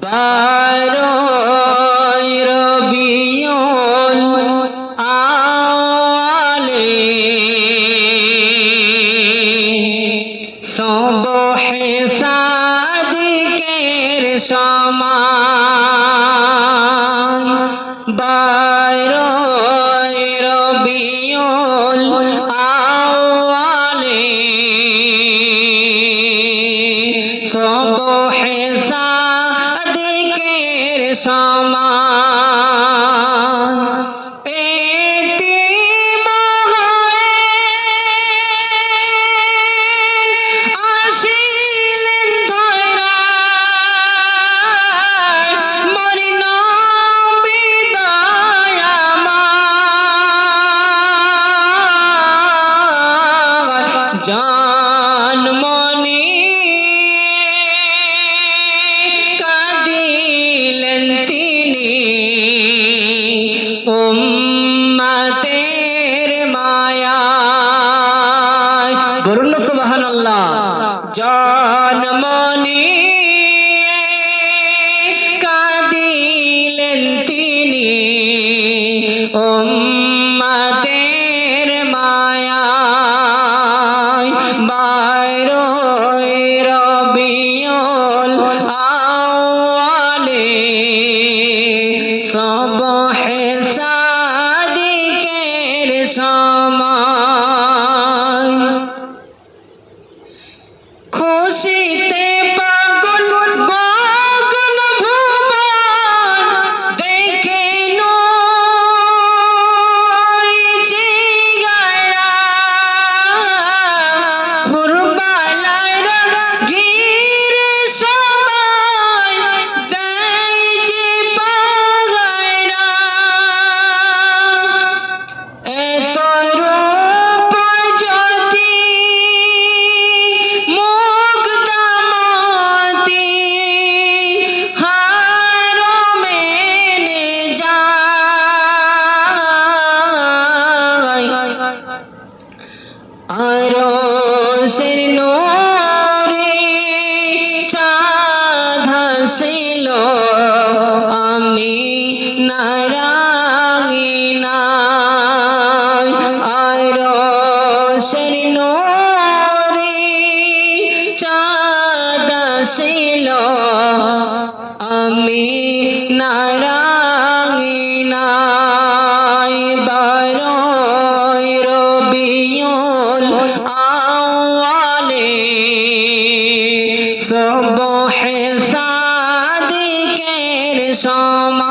বারোই সবহে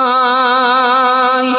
Ang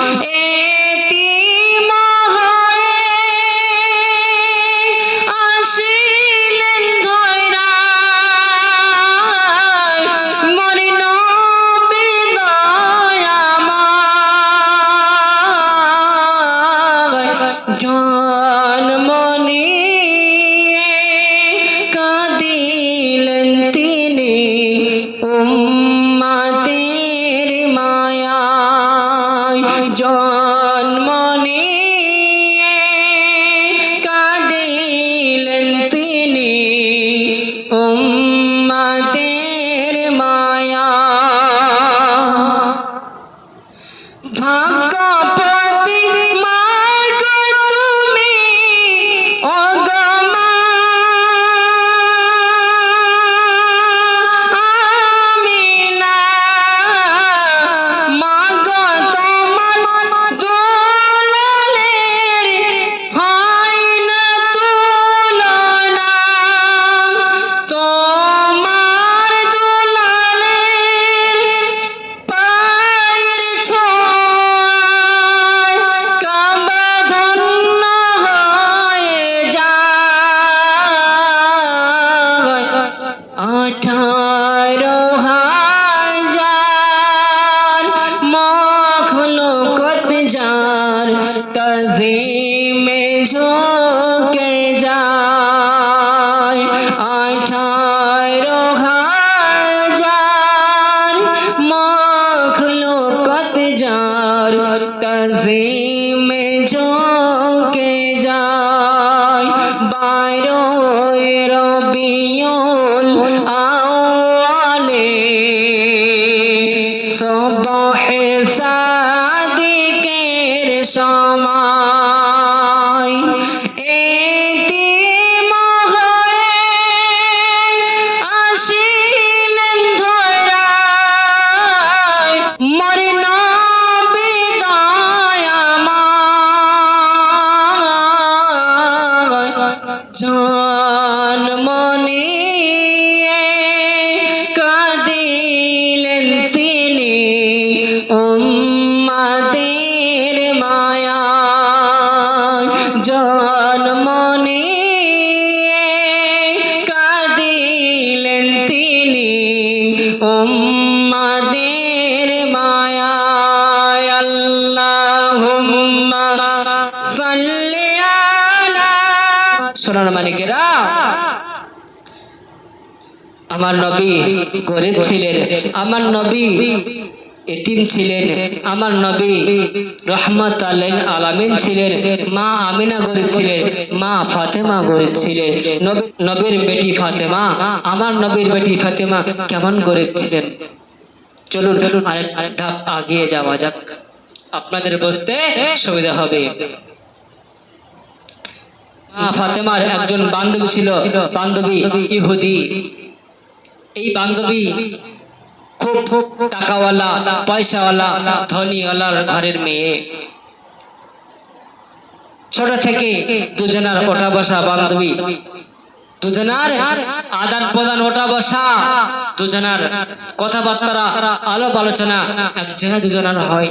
Huh? Huh? তজিমে নবী গরিব ছিলেন আমার নবী এতিম ছিলেন। আমার নবী রহমত আলেন আলামিন ছিলেন। মা আমিনা মা ফাতেমা নবীর বেটি ফাতেমা, আমার নবীর বেটি ফাতেমা কেমন চলুন আরেক ধাপ আগিয়ে যাওয়া যাক। আপনাদের বসতে সুবিধা হবে। মা ফাতেমার একজন বান্ধবী ছিল, বান্ধবী ইহুদি। এই বান্ধবী খুব টাকাওয়ালা, পয়সাওয়ালা, ধনীওয়ালার ঘরের মেয়ে। ছোট থেকে দুজনার ওঠা বসা বান্ধবী। দুজনার আদান প্রদান ওঠা বসা। দুজনার কথাবার্তা আলাপ আলোচনা এক জায়গায় দুজনার হয়,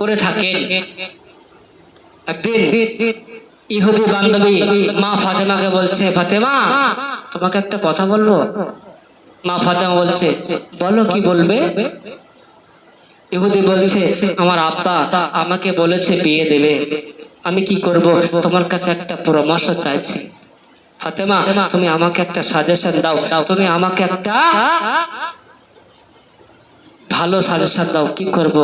করে থাকেন। একদিন ইহুদি বান্ধবী মা ফাতেমাকে বলছে, ফাতেমা, তোমাকে একটা কথা বলব? মা ফাতেমা বলছে, বলো কি বলবে? ইহুদি বলছে, আমার আব্বা আমাকে বলেছে বিয়ে দেবে। আমি কি করব? তোমার কাছে একটা পরামর্শ চাইছি। ফাতেমা, তুমি আমাকে একটা সাজেশন দাও। তুমি আমাকে একটা ভালো সাজেশন দাও। কি করব?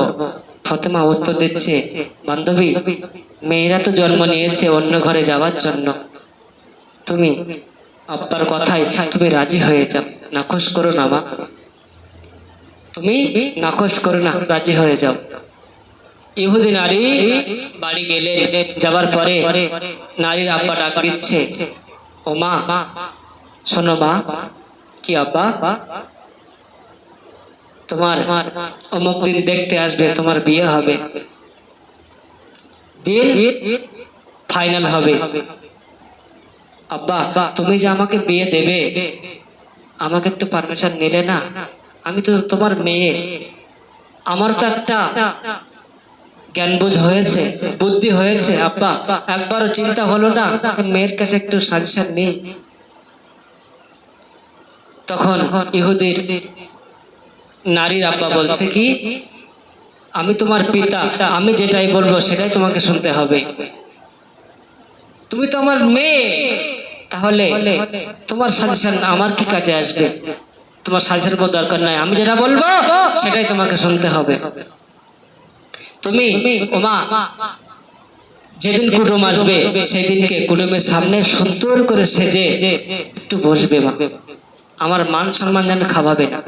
ফাতেমা উত্তর দিচ্ছে, বান্ধবী, মেয়েরা তো জন্ম নিয়েছে অন্য ঘরে যাওয়ার জন্য। তুমি আব্বার কথায় তুমি রাজি হয়ে যাও। নাকশ করো না, মা। তুমি নাকশ করো না, রাজি হয়ে যাও। ইহুদি নারী বাড়ি গেলেন যাবার পরে নারীর আব্বা ডাক দিচ্ছে, ও মা, শোনো মা, কি আব্বা? তোমার অমুক দিন দেখতে আসবে, তোমার বিয়ে হবে। ফাইনাল হবে। আব্বা, তুমি যে আমাকে বিয়ে দেবে আমাকে একটু পারমিশন নিলে না? আমি তো তোমার মেয়ে। আমার তো একটা জ্ঞান বুঝ হয়েছে, বুদ্ধি হয়েছে, আব্বা। একবারও চিন্তা হলো না মেয়ের কাছে একটু সাজেশন নেই। তখন ইহুদির নারীর আব্বা বলছে কি, আমি তোমার পিতা, আমি যেটাই বলব সেটাই তোমাকে শুনতে হবে। তুমি তো আমার মেয়ে। তাহলে তোমার সাজেশন আমার কি কাজে আসবে? তোমার সাজেশন কোনো দরকার নাই। আমি যেটা বলব, সেটাই তোমাকে শুনতে হবে। তুমি, ওমা, যেদিন কুটুম আসবে, সেদিনকে কুটুমের সামনে সুন্দর করে সেজে একটু বসবে আমার মান সম্মান যেন খাওয়াবে না।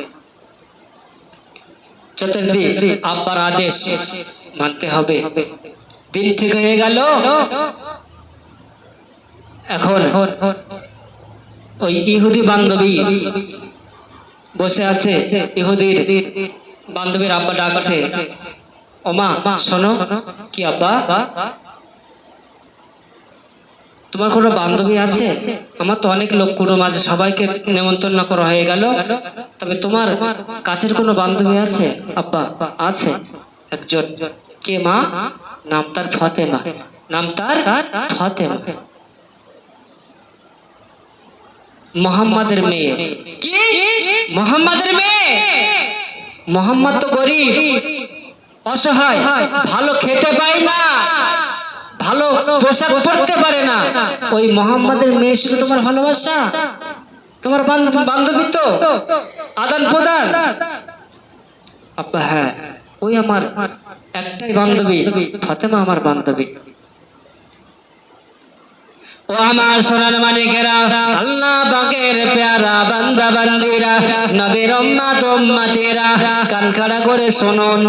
আব্বার আদেশ মানতে হবে। দিন ঠিক হয়ে গেল এখন ওই ইহুদি বান্ধবী বসে আছে, ইহুদির বান্ধবীর আব্বা ডাকছে। ওমা, শোনো, কি আব্বা? তোমার কোনো বান্ধবী আছে? আমার তো অনেক লোক কুটুম আছে, সবাইকে নেমন্তন্ন করা হয়ে গেল। তবে তোমার কাছের কোনো বান্ধবী আছে? আব্বা, আছে। একজন। কে মা? নাম তার ফতেমা। নাম তার ফতেমা। মোহাম্মদের মেয়ে। কি? মোহাম্মদের মেয়ে? মোহাম্মদ তো গরিব অসহায় ভালো খেতে পায় না ভালো পোশাক পরতে পারে না। ওই মোহাম্মদের মেয়ে শুধু তোমার ভালোবাসা? তোমার বান্ধবী তো? আদান প্রদান? আব্বা হ্যাঁ ওই আমার একটাই বান্ধবী ফাতেমা আমার বান্ধবী। ও আমার সোনার মানিকেরা আল্লাহ বাগের পেয়ারা বান্দা বান্দিরা, নবীর উম্মাত উম্মাতিরা, কান খাড়া করে শুনুন।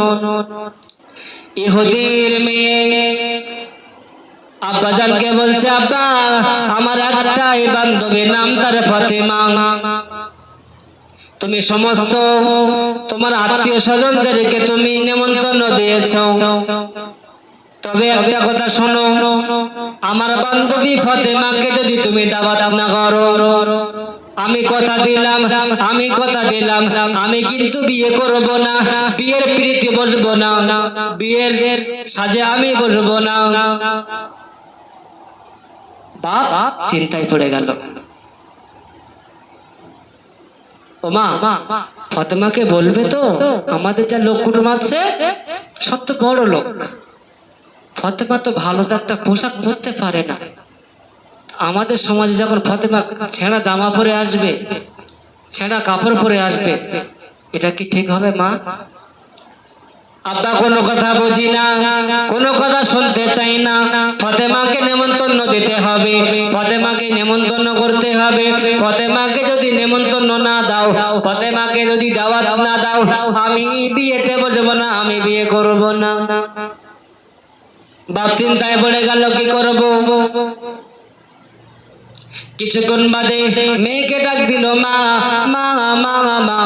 ইহুদির মেয়ে, আব্বাজানকে বলছে, আব্বা, আমার একটাই বান্ধবী নাম তার ফাতেমা। তুমি সমস্ত তোমার আত্মীয় স্বজনদেরকে তুমি নেমন্তন্ন দিয়েছ। তবে একটা কথা শোনো, আমার বান্ধবী ফাতেমাকে যদি তুমি দাওয়াত না করো, আমি কথা দিলাম, আমি কথা দিলাম, আমি কিন্তু বিয়ে করব না, বিয়ের প্রীতি বসবো না, বিয়ের সাজে আমি বসবো না। বাপ চিন্তায় পড়ে গেল। ও মা, ফাতেমাকে বলবে তো, আমাদের যা লোক কুটুম আছে সব তো বড় লোক। ফতেমা তো ভালো একটা পোশাক পরতে পারে না। আমাদের সমাজে যখন ফতেমা ছেঁড়া জামা পরে আসবে, ছেঁড়া কাপড় পরে আসবে, এটা কি ঠিক হবে মা? আব্বা, কোনো কথা বুঝি না, কোনো কথা শুনতে চাই না। ফতেমাকে নেমন্তন্ন দিতে হবে, ফতেমাকে নেমন্তন্ন করতে হবে। ফতেমাকে যদি নেমন্তন্ন না দাও, ফতেমাকে যদি দাওয়াত না দাও, আমি বিয়েতে বসবো না, আমি বিয়ে করব না। বাপ চিন্তায় পড়ে গেল, কি করব? কিছুক্ষণ বাদে মেয়েকে ডাক দিল, মা মা মা মা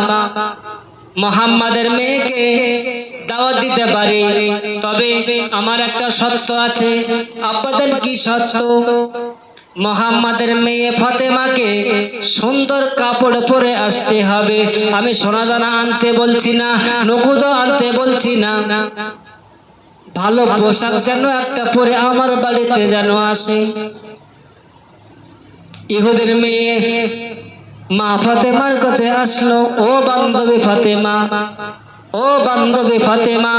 মোহাম্মদের মেয়েকে দাওয়াত দিতে পারি, তবে আমার একটা সত্য আছে। আপনাদের কি সত্য মোহাম্মদের মেয়ে ফাতেমাকে সুন্দর কাপড় পরে আসতে হবে। আমি সোনা দানা আনতে বলছি না, নকুদও আনতে বলছি না। ভালো পোশাক যেন একটা পরে আমার বাড়িতে যেন আসে। ইহুদের মেয়ে মা ফাতেমার কাছে আসলো ও বান্ধবী ফাতেমা ও বান্ধবী ফাতেমা।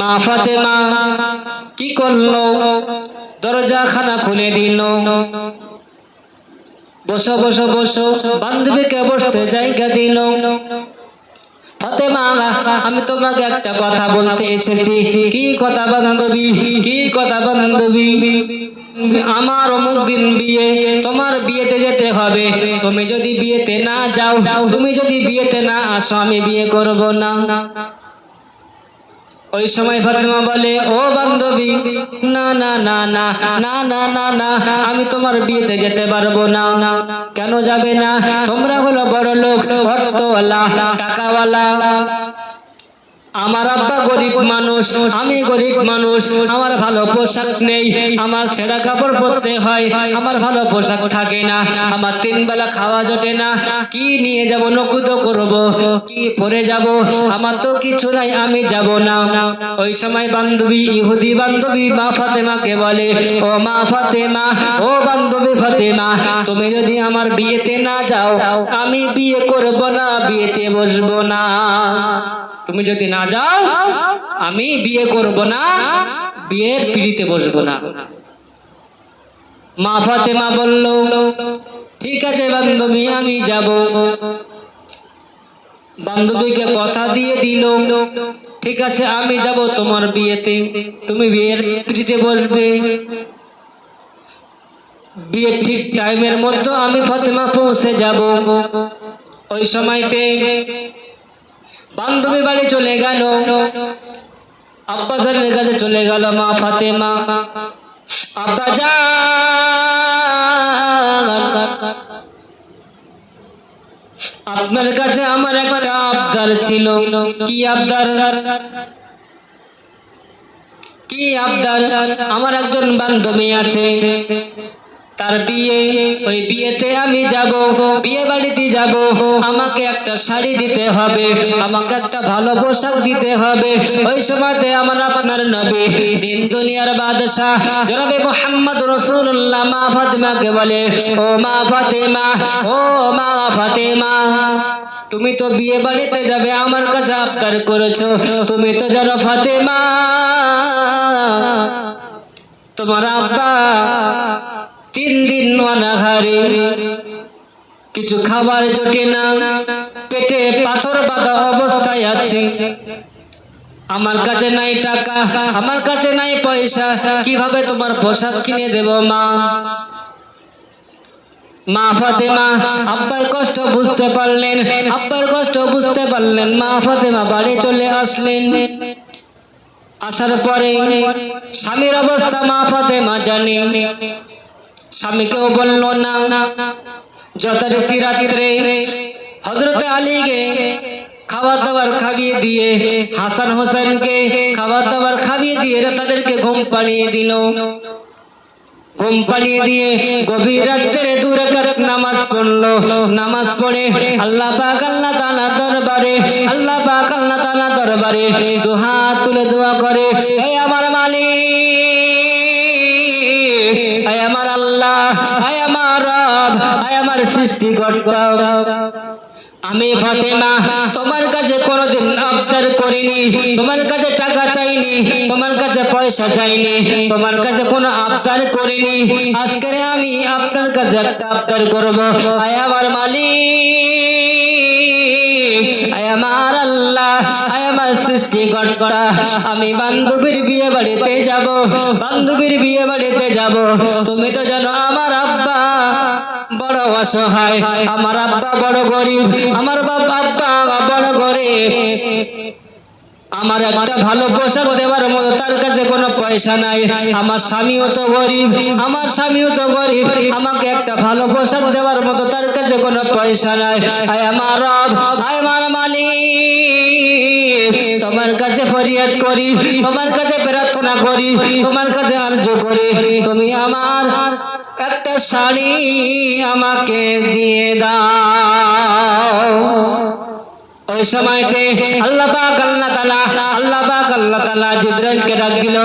মা ফাতেমা কি করল? দরজা খানা খুলে দিল। বসো বসো বসো। বান্ধবীকে বসতে জায়গা দিল। ফাতেমা, আমি তোমাকে একটা কথা বলতে এসেছি। কি কথা বান্ধবী? কি কথা বান্ধবী? আমার অমুক দিন বিয়ে, তোমার বিয়েতে যেতে হবে। তুমি যদি বিয়েতে না যাও, তুমি যদি বিয়েতে না আসো, আমি বিয়ে করব না। ওই সময় ফাতেমা বলে, ও বান্ধবী, না না না না না না না না, আমি তোমার বিয়েতে যেতে পারব না। কেন যাবে না? তোমরা হলো বড় লোক অর্থওয়ালা, টাকাওয়ালা। আমার আব্বা গরিব মানুষ, আমি গরিব মানুষ, আমার ভালো পোশাক নেই, আমার ছেঁড়া কাপড় পরতে হয়, আমার ভালো পোশাক থাকে না, আমার তিন বেলা খাওয়া জোটে না, কি নিয়ে যাব, নকুদ করব, কি পরে যাব, আমার তো কিছু নাই, আমি যাব না। ওই সময় বান্ধবী, ইহুদি বান্ধবী মা ফাতেমাকে বলে, ও মা ফাতেমা, ও বান্ধবী ফাতেমা, তুমি যদি আমার বিয়েতে না যাও, আমি বিয়ে করব না, বিয়েতে বসবো না। তুমি যদি না যাও, আমি বিয়ে করব না, বিয়ের পিড়িতে বসবো না। মা ফাতেমা বলল, ঠিক আছে বান্ধবী, আমি যাব। বান্ধবীকে কথা দিয়ে দিল, ঠিক আছে, আমি যাব তোমার বিয়েতে, তুমি বিয়ের পিড়িতে বসবে। বিয়ের ঠিক টাইমের মধ্যে আমি ফাতেমা পৌঁছে যাব। ওই সময়তে বান্ধবী বাড়ি চলে গেল। আব্বাজানের কাছে চলে গেল মা ফাতেমা। আব্বা আপনার কাছে আমার একটা আবদার ছিল। কি আবদার? কি আবদার? আমার একজন বান্ধবী আছে। তার বিয়ে, ওই বিয়েতে আমি যাব, বিয়ে বাড়িতে যাব। আমাকে একটা শাড়ি দিতে হবে, আমাকে একটা ভালো পোশাক দিতে হবে। ওই সময়তে আমার আপনার নবী, দিন দুনিয়ার বাদশাহ, জনাবে মোহাম্মদ রসুল্লাহ মা ফাতেমাকে বলে, ও মা ফাতেমা, ও মা ফাতেমা, তুমি তো বিয়ে বাড়িতে যাবে, আমার কাছে আবদার করেছ, তুমি তো জানো ফাতেমা, তোমার আব্বা তিন দিন অনাহারে। কিছু খাবার জোটে না, পেটে পাথর বাঁধা অবস্থায় আছে। আমার কাছে নাই টাকা, আমার কাছে নাই পয়সা, কীভাবে তোমার পোশাক কিনে দেব মা? মা ফাতেমা, আব্বার কষ্ট বুঝতে পারলেন, আব্বার কষ্ট বুঝতে পারলেন, মা ফাতেমা বাড়ি চলে আসলেন। আসার পরে স্বামীর অবস্থা মা ফাতেমা জানে। স্বামীকেও বলল, না, যথারীতি রাত্রে হজরতে আলীকে খাবার দাবার খাইয়ে দিয়ে হাসান হোসেনকে খাবার দাবার খাইয়ে দিয়ে তাদেরকে ঘুম পাড়িয়ে দিল। ঘুম পাড়িয়ে দিয়ে গভীর রাত্রে দু রাকাত নামাজ পড়ল। নামাজ পড়ে আল্লাহ পাক, আল্লাহ তাআলা দরবারে, আল্লাহ পাক, আল্লাহ তাআলা দরবারে দু তুলে দোয়া করে হে আমার মালিক হে আমার হে আমার হে আমার আমি ফাতেমা, তোমার কাছে কোনোদিন আবদার করিনি, তোমার কাছে টাকা চাইনি, তোমার কাছে পয়সা চাইনি, তোমার কাছে কোনো আবদার করিনি। আজকে আমি আপনার কাছে একটা আবদার করব। আয় আমার মালিক আমার সৃষ্টিকর্তা। আমি বান্ধবীর বিয়ে বাড়িতে যাব, বান্ধবীর বিয়ে বাড়িতে যাব। তুমি তো জানো আমার আব্বা বড় অসহায়। আমার আব্বা বড় গরিব, আমার বাবা আব্বা বড় গরিব। আমার একটা ভালো পোশাক দেওয়ার মতো, তার কাছে কোনো পয়সা নাই। আমার স্বামীও তো গরিব, আমার স্বামীও তো গরিব। আমাকে একটা ভালো পোশাক দেওয়ার মতো, তার কাছে কোনো পয়সা নাই। আমার রব, আয় আমার মালিক। তোমার কাছে ফরিয়াদ করি, তোমার কাছে প্রার্থনা করি, তোমার কাছে আর্য করি। তুমি আমার একটা শাড়ি আমাকে দিয়ে দাও। সময়তে আল্লাহ আল্লাহ তাআলা, আল্লাহ আল্লাহ তাআলা জিবরাইলকে ডাক দিল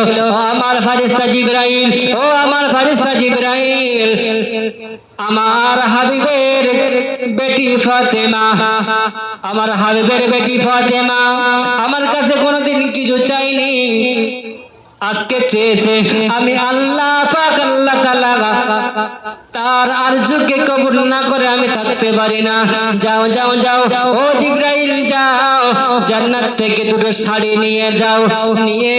আমার ফারিস্তা জিবরাইল, ও আমার ফারিস্তা জিবরাইল, আমার হাবিবের বেটি ফাতেমা, আমার হাবিবের বেটি ফাতেমা, আমার কাছে কোনোদিন কিছু চাইনি আজকে চেয়েছে আমি আল্লাহ পাক, আল্লাহ তাআলা তার আরজুকে কবুল না করে আমি থাকতে পারি না। যাও যাও যাও, ও জিব্রাইল, যাও, জান্নাত থেকে দুটো শাড়ি নিয়ে যাও, নিয়ে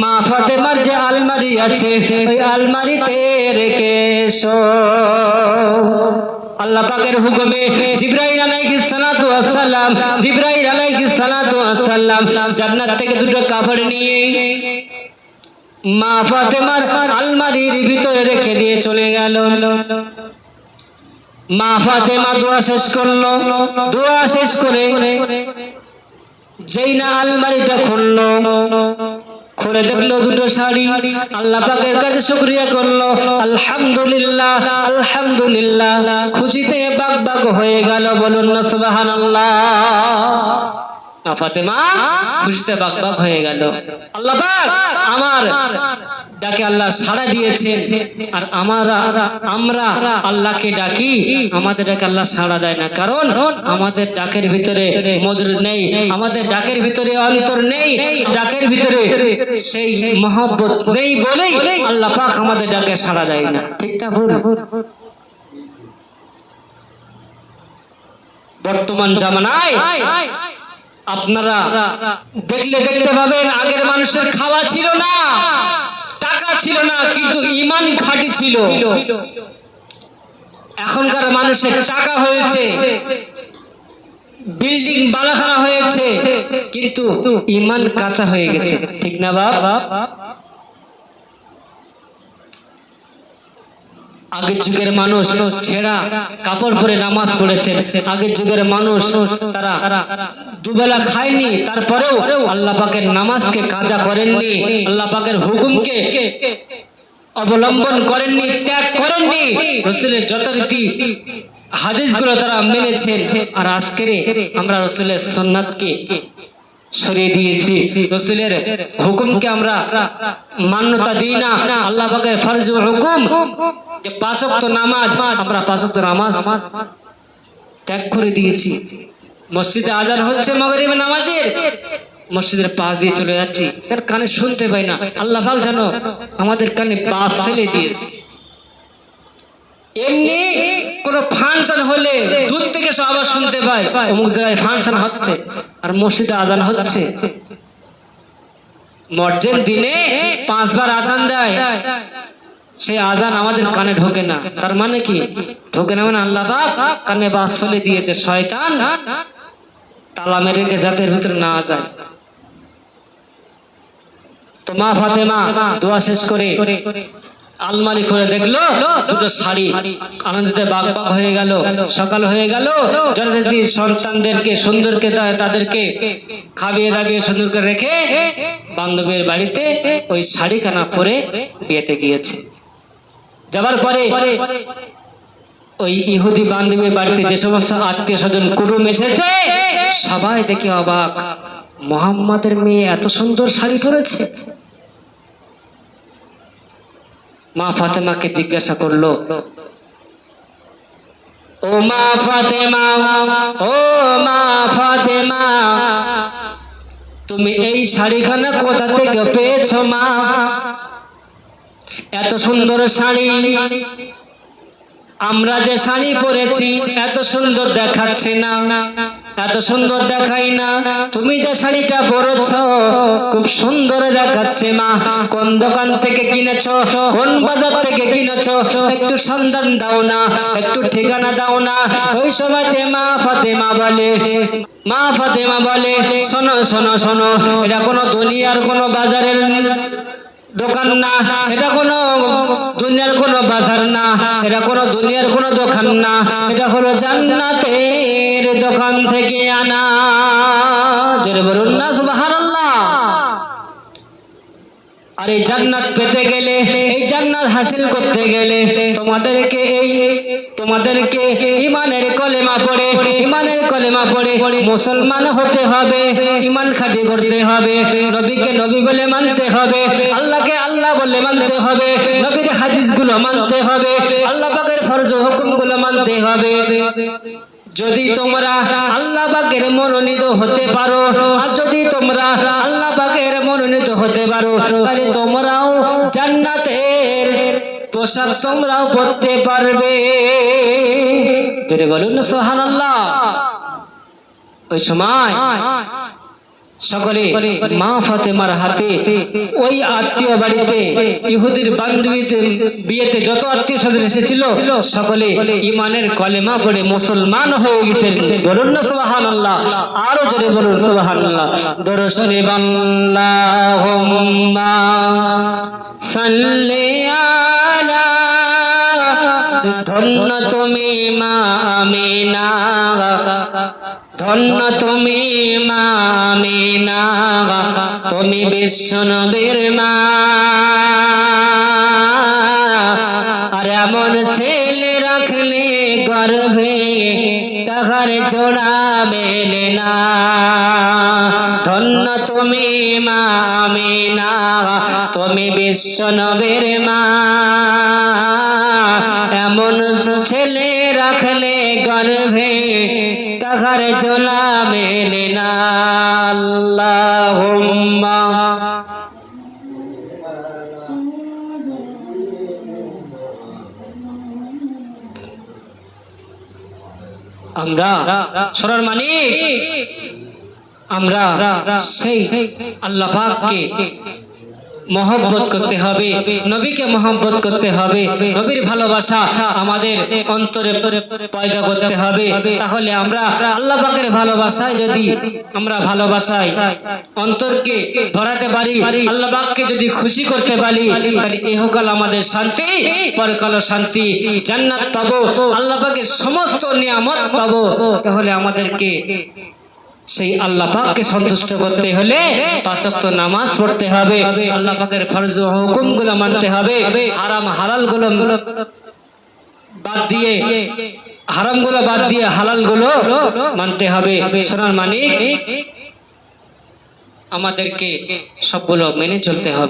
মা ফাতেমার যে আলমারি আছে, ওই আলমারিতে রেখে এসো। আল্লাহ পাকের হুকুমে জিব্রাইল আলাইহিস সালাতু ওয়াস সালাম জিব্রাইল আলাইহিস সালাতু ওয়াস সালাম জান্নাত থেকে দুটো কাপড় নিয়ে মা ফাতেমার আলমারির ভিতরে রেখে দিয়ে চলে গেল। মা ফাতেমা দোয়া শেষ করল। দোয়া শেষ করে যেই না আলমারিটা খুললো, খুলে দেখল দুটো শাড়ি। আল্লাহ পাকের কাছে শুকরিয়া করল। আলহামদুলিল্লাহ আলহামদুলিল্লাহ। খুশিতে বাক বাক হয়ে গেল। বলুন না, সুবহানাল্লাহ। মা হয়ে গেল। আল্লাহ ডাকে আল্লাহ সাড়া দিয়েছেন, আর আমরা আল্লাহকে ডাকি, আমাদের ডাকে আল্লাহ সাড়া দেয় না। কারণ আমাদের ডাকের ভিতরে মধুর নেই, আমাদের ডাকের ভিতরে অন্তর নেই, ডাকের ভিতরে সেই মহব্বত নেই বলেই আল্লাহ পাক আমাদের ডাকে সাড়া দেয় না। ঠিক না ভুল? বর্তমান জামানায় আপনারা দেখলে দেখতে পাবেন আগের মানুষের খাওয়া ছিল না, টাকা ছিল না, কিন্তু ইমান খাঁটি ছিল। এখনকার মানুষের টাকা হয়েছে, বিল্ডিং বালাখানা হয়েছে, কিন্তু ইমান কাঁচা হয়ে গেছে। ঠিক না বাপ? আগের যুগের মানুষ ছেঁড়া কাপড় পরে নামাজ পড়েছেন। আগের যুগের মানুষ তারা দুবেলা খায়নি, তারপরেও আল্লাহ পাকের নামাজকে কাজা করেননি, আল্লাহ পাকের হুকুমকে অবলম্বন করেননি, ত্যাগ করেননি। রসুলের যথারীতি হাদিসগুলো তারা মেনেছেন। আর আজকের আমরা রসুলের সন্ন্যাতকে সরিয়ে দিয়েছি। রসুলের হুকুমকে আমরা মান্যতা দিই না। আল্লাহ পাকের ফরজ হুকুম যে পাঁচক্ত নামাজ আমরা পাঁচক্ত নামাজ ত্যাগ করে দিয়েছি। মসজিদে আজান হচ্ছে মগরিব নামাজের। মসজিদের পাশ দিয়ে চলে যাচ্ছি। এর কানে শুনতে পাই না। আল্লাহ যেন আমাদের কানে পাশ ফেলে দিয়েছে। এমনি কোন ফাংশন হলে দূর থেকে সব আবার শুনতে পাই অমুক জায়গায় ফাংশন হচ্ছে আর মসজিদে আজান হচ্ছে। মর্জের দিনে পাঁচবার আজান দেয়। সেই আজান আমাদের কানে ঢোকে না। তার মানে কি? ঢোকে না মানে আল্লাহ কানে বাস ফেলে দিয়েছে। শয়তান তালা মেরে যাতে ভিতরে না যায়। তো মা ফাতেমা, দোয়া শেষ করে আলমারি খুলে দেখল, দুটো শাড়ি। আনন্দতে বাগ হয়ে গেল, সকাল হয়ে গেল। যথারীতি সন্তানদেরকে, সুন্দরকে তাদেরকে খাবিয়ে দাবিয়ে সুন্দর করে রেখে বান্ধবীর বাড়িতে ওই শাড়িখানা পরে বিয়েতে গিয়েছে। যাবার পরে ওই ইহুদি বান্ধবীর বাড়িতে যে সমস্ত আত্মীয় স্বজন কুটুম এসেছে সবাই দেখে অবাক। মোহাম্মদের মেয়ে এত সুন্দর শাড়ি পরেছে। মা ফাতেমাকে জিজ্ঞাসা করল, ও মা ফাতেমা, ও মা ফাতেমা, তুমি এই শাড়িখানা কোথা থেকে পেয়েছ মা? এত সুন্দর শাড়ি, আমরা যে শাড়ি পরেছি এত সুন্দর দেখাচ্ছে না। এত সুন্দর দেখাই না। তুমি যে শাড়িটা পরেছ, খুব সুন্দর দেখাচ্ছে মা। কোন দোকান থেকে কিনেছো, কোন বাজার থেকে কিনেছো, একটু সন্ধান দাও না, একটু ঠিকানা দাও না। ওই সময়তে মা ফাতেমা বলে, মা ফাতেমা বলে, শোনো শোনো শোনো, এটা কোনো দুনিয়ার কোনো বাজারের দোকান না, এটা কোনো দুনিয়ার কোনো বাজার না, এটা কোনো দুনিয়ার কোনো দোকান না, এটা হলো জান্নাতের দোকান থেকে আনা। বলুন না, সুবহানাল্লাহ। আর এই জান্নাত পেতে গেলে, এই জান্নাত হাসিল করতে গেলে তোমাদেরকে এই, তোমাদেরকে ইমানের কলেমা পড়ে, ইমানের কলেমা পড়ে মুসলমান হতে হবে, ইমান খাটি করতে হবে, নবীকে নবী বলে মানতে হবে, আল্লাহকে আল্লাহ বলে মানতে হবে, নবীর হাদিসগুলো মানতে হবে, আল্লাহ পাকের ফরজ হুকুমগুলো মানতে হবে। যদি তোমরা আল্লাহ পাকের মনোনীত হতে পারো, আর যদি তোমরা আল্লাহ মনোনীত হতে পারো, তাহলে তোমরাও জান্নাতের পোশাক তোমরাও পরতে পারবে। বলুন না আল্লাহ ওই সময় সকলে মা ফাতেমার হাতে ওই আত্মীয় বাড়িতে ইহুদির বান্ধবীতে বিয়েতে যত আত্মীয় স্বজন এসেছিল, সকলে ইমানের কলেমা পড়ে মুসলমান হয়ে গেছেন। বলুন না সুবাহান আল্লাহ আরও জোরে বলুন সুবাহান আল্লাহ দর্শনে বাল্লাহুম্মা সাল্লি আলা ধন্য তুমি মা আমিনা। ধন্য তুমি মা আমিনা তুমি বিশ্ব নবীর মা। আর এমন ছেলে রাখলে গর্ভে তাহার জোড়া না। ধন্য তুমি মা আমিনা তুমি বিশ্ব নবীর মা। এমন ছেলে রাখলে গর্ভে তাহার জোলা মেলে না আল্লাহুম্মা। আমরা সোনার মানিক আমরা সেই আল্লাহ মহব্বত করতে হবে, নবীকে মহব্বত করতে হবে, নবীর ভালোবাসা আমাদের অন্তরে পয়দা করতে হবে। তাহলে আমরা আল্লাহ পাকের ভালোবাসায় যদি আমরা ভালোবাসায় অন্তরকে ভরাতে পারি, আল্লাহ পাককে যদি খুশি করতে পারি, তাহলে ইহকাল আমাদের শান্তি পরকাল শান্তি। জান্নাত পাবো, আল্লাহ পাকের সমস্ত নিয়ামত পাবো। তাহলে আমাদেরকে সেই আল্লাহ পাককে সন্তুষ্ট করতে হলে পাঁচ ওয়াক্ত নামাজ পড়তে হবে। আল্লাহ পাকের ফরজ ও হুকুমগুলো মানতে হবে। হারাম হালালগুলো বাদ দিয়ে হারামগুলো বাদ দিয়ে হালালগুলো মানতে হবে। সোনার মানিক আমাদেরকে সবগুলো মেনে চলতে হবে।